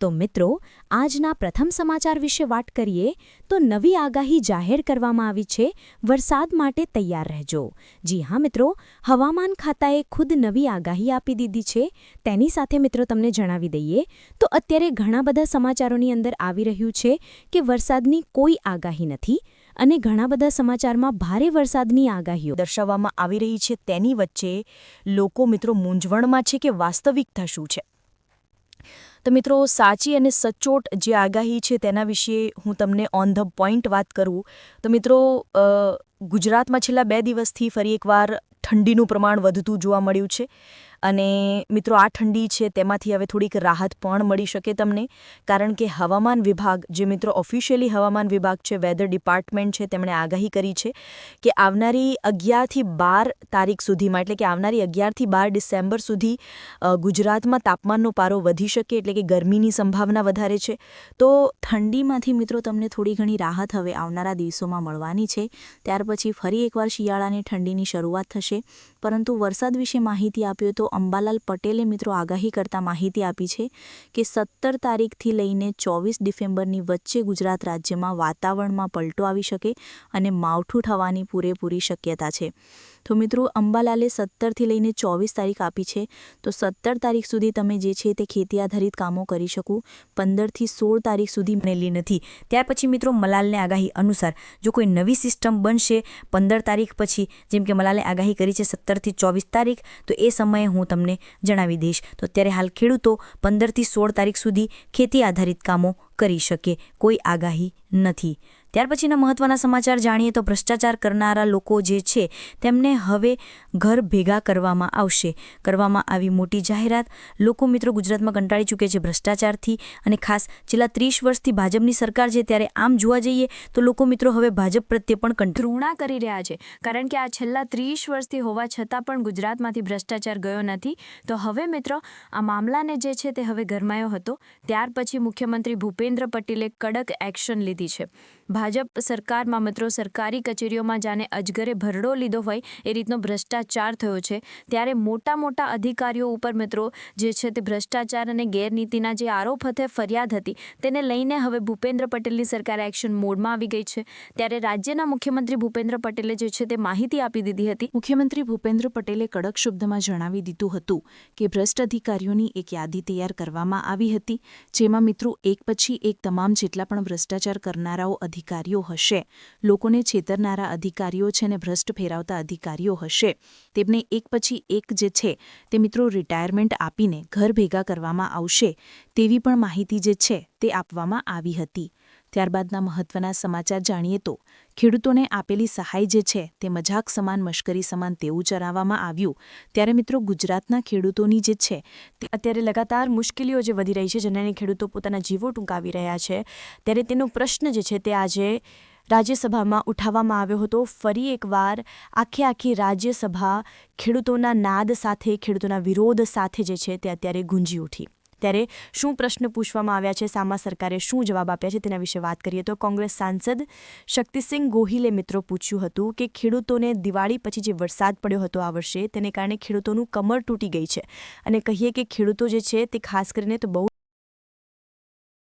તો મિત્રો, આજના પ્રથમ સમાચાર વિશે વાત કરીએ, તો નવી આગાહી જાહેર કરવામાં આવી છે. વરસાદ માટે તૈયાર રહેજો. જી હા મિત્રો, હવામાન ખાતાએ ખુદ નવી આગાહી આપી દીધી છે. તેની સાથે મિત્રો તમને જણાવી દઈએ, તો અત્યારે ઘણા બધા સમાચારોની અંદર આવી રહ્યું છે કે વરસાદની કોઈ આગાહી નથી અને ઘણા બધા સમાચારમાં ભારે વરસાદની આગાહીઓ દર્શાવવામાં આવી રહી છે. તેની વચ્ચે લોકો મિત્રો મૂંઝવણમાં છે કે વાસ્તવિકતા શું છે? તો મિત્રો, સાચી અને સચોટ જે આગાહી છે તેના વિશે હું તમને ઓન ધ પોઈન્ટ વાત કરું. તો મિત્રો ગુજરાતમાં છેલ્લા બે દિવસથી ફરી એકવાર ઠંડીનું પ્રમાણ વધતું જોવા મળ્યું છે. અને મિત્રો, આ ઠંડી છે તેમાંથી હવે થોડીક રાહત પણ મળી શકે તમને, કારણ કે હવામાન વિભાગ, જે મિત્રો ઓફિશિયલી હવામાન વિભાગ છે વેધર ડિપાર્ટમેન્ટ છે, તેમણે આગાહી કરી છે કે આવનારી અગિયારથી બાર તારીખ સુધીમાં, એટલે કે આવનારી અગિયારથી બાર ડિસેમ્બર સુધી ગુજરાતમાં તાપમાનનો પારો વધી શકે, એટલે કે ગરમીની સંભાવના વધારે છે. તો ઠંડીમાંથી મિત્રો, તમને થોડી ઘણી રાહત હવે આવનારા દિવસોમાં મળવાની છે. ત્યાર પછી ફરી એકવાર શિયાળાની ઠંડીની શરૂઆત થશે. પરંતુ વરસાદ વિશે માહિતી આપ્યો તો અંબાલાલ પટેલે મિત્રો આગાહી કરતા માહિતી આપી છે કે સત્તર તારીખથી લઈને ચોવીસ ડિસેમ્બરની વચ્ચે ગુજરાત રાજ્યમાં વાતાવરણમાં પલટો આવી શકે અને માવઠું થવાની પૂરેપૂરી શક્યતા છે. તો મિત્રો, અંબાલાલે સત્તરથી લઈને ચોવીસ તારીખ આપી છે. તો સત્તર તારીખ સુધી તમે જે છે તે ખેતી આધારિત કામો કરી શકો. પંદરથી સોળ તારીખ સુધી બનેલી નથી. ત્યાર પછી મિત્રો, મલાલને આગાહી અનુસાર જો કોઈ નવી સિસ્ટમ બનશે પંદર તારીખ પછી, જેમ કે મલાલે આગાહી કરી છે સત્તરથી ચોવીસ તારીખ, તો એ સમયે હું તમને જણાવી દઈશ. તો અત્યારે હાલ ખેડૂતો પંદરથી સોળ તારીખ સુધી ખેતી આધારિત કામો કરી શકે. કોઈ આગાહી નથી. ત્યાર પછીના મહત્વના સમાચાર જાણીએ તો ભ્રષ્ટાચાર કરનારા લોકો જે છે, તેમને હવે ઘર ભેગા કરવામાં આવશે. કરવામાં આવી મોટી જાહેરાત. લોકો મિત્રો ગુજરાતમાં કંટાળી ચૂકે છે ભ્રષ્ટાચારથી અને ખાસ છેલ્લા ત્રીસ વર્ષથી ભાજપની સરકાર છે ત્યારે આમ જોવા જઈએ તો લોકો મિત્રો હવે ભાજપ પ્રત્યે પણ ઘૃણા કરી રહ્યા છે. કારણ કે આ છેલ્લા ત્રીસ વર્ષથી હોવા છતાં પણ ગુજરાતમાંથી ભ્રષ્ટાચાર ગયો નથી. તો હવે મિત્રો, આ મામલાને જે છે તે હવે ગરમાયો હતો. ત્યાર પછી મુખ્યમંત્રી ભૂપેન્દ્ર પટેલે કડક એક્શન લીધી છે. ભાજપ સરકારમાં મિત્રો સરકારી કચેરીઓમાં જાણે અજગરે ભરડો લીધો હોય એ રીતનો ભ્રષ્ટાચાર થયો છે. ત્યારે મોટા મોટા અધિકારીઓ ઉપર મિત્રો જે છે તે ભ્રષ્ટાચાર અને ગેરનીતિના જે આરોપ હતા, ફરિયાદ હતી, તેને લઈને હવે ભૂપેન્દ્ર પટેલની સરકાર એક્શન મોડમાં આવી ગઈ છે. ત્યારે રાજ્યના મુખ્યમંત્રી ભૂપેન્દ્ર પટેલે જે છે તે માહિતી આપી દીધી હતી. મુખ્યમંત્રી ભૂપેન્દ્ર પટેલે કડક શબ્દમાં જણાવી દીધું હતું કે ભ્રષ્ટ અધિકારીઓની એક યાદી તૈયાર કરવામાં આવી હતી, જેમાં મિત્રો એક પછી એક તમામ જેટલા પણ ભ્રષ્ટાચાર કરનારાઓ અધિકારીઓ હશે. લોકોને છેતરનારા અધિકારીઓ છે અને ભ્રષ્ટ ફેરવતા અધિકારીઓ હશે. તેમને એક પછી એક જે છે તે મિત્રો રિટાયરમેન્ટ આપીને ઘર ભેગા કરવામાં આવશે તેવી પણ માહિતી જે છે તે આપવામાં આવી હતી. ત્યારબાદના મહત્વના સમાચાર જાણીએ તો, ખેડૂતોને આપેલી સહાય જે છે તે મજાક સમાન, મશ્કરી સમાન તેવું ચરાવવામાં આવ્યું. ત્યારે મિત્રો ગુજરાતના ખેડૂતોની જે છે તે અત્યારે લગાતાર મુશ્કેલીઓ જે વધી રહી છે જેને ખેડૂતો પોતાના જીવો ટૂંકાવી રહ્યા છે, ત્યારે તેનો પ્રશ્ન જે છે તે આજે રાજ્યસભામાં ઉઠાવવામાં આવ્યો હતો. ફરી એકવાર આખે આખી રાજ્યસભા ખેડૂતોના નાદ સાથે, ખેડૂતોના વિરોધ સાથે જે છે તે અત્યારે ગુંજી ઉઠી. ત્યારે શું પ્રશ્ન પૂછવામાં આવ્યા છે? સામા સરકારે શું જવાબ આપ્યા છે તેના વિશે વાત કરીએ તો કોંગ્રેસ સાંસદ શક્તિસિંહ ગોહિલે મિત્રો પૂછ્યું હતું કે ખેડૂતોને દિવાળી પછી જે વરસાદ પડ્યો હતો આ વર્ષે, તેને કારણે ખેડૂતોનું કમર તૂટી ગઈ છે. અને કહીએ કે ખેડૂતો જે છે તે ખાસ કરીને તો બહુ